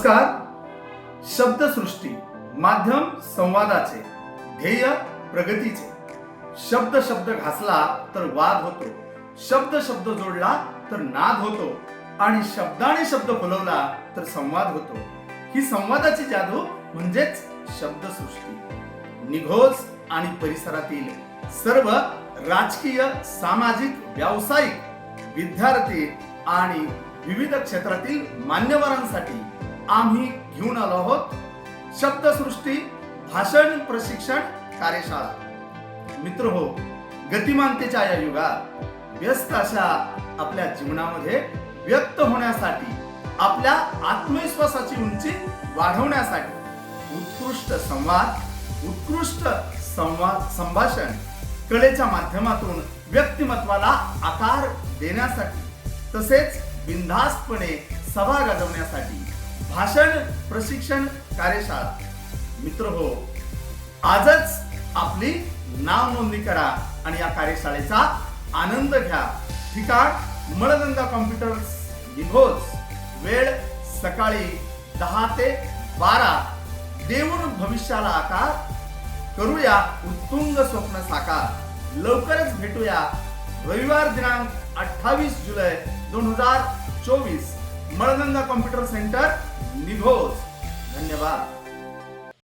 नमस्कार. शब्दसृष्टी माध्यम संवादाचे ध्येय प्रगतीचे. शब्द शब्द घासला तर वाद होतो. शब्द शब्द जोडला तर नाद होतो. आणि शब्दाने शब्द फुलवला तर संवाद होतो. ही संवादाची जादू म्हणजेच शब्दसृष्टी. निघोज आणि परिसरातील सर्व राजकीय सामाजिक व्यावसायिक विद्यार्थी आणि विविध क्षेत्रातील मान्यवरांसाठी आम्ही घेऊन आलो आहोत शब्दसृष्टी भाषण प्रशिक्षण कार्यशाळा. मित्र हो गतिमानतेच्या या युगात व्यस्त अशा आपल्या जीवनामध्ये व्यक्त होण्यासाठी आपल्या आत्मविश्वासाची उंची वाढवण्यासाठी उत्कृष्ट संवाद उत्कृष्ट संवाद संभाषण कलेच्या माध्यमातून व्यक्तिमत्वाला आकार देण्यासाठी तसेच बिनधास्तपणे सभा गाजवण्यासाठी भाषण प्रशिक्षण कार्यशाळा. मित्र हो आजच आपली नाव नोंदणी करा आणि या कार्यशाळेचा आनंद घ्या. ठिकाण मळगंगा कॉम्प्युटर निघोज वेळ सकाळी दहा ते बारा. देऊन भविष्याला आकार. करूया उत्तुंग स्वप्न साकार. लवकरच भेटूया रविवार दिनांक अठ्ठावीस जुलै दोन हजार चोवीस. मळगंगा कॉम्प्युटर सेंटर निघोज धन्यवाद.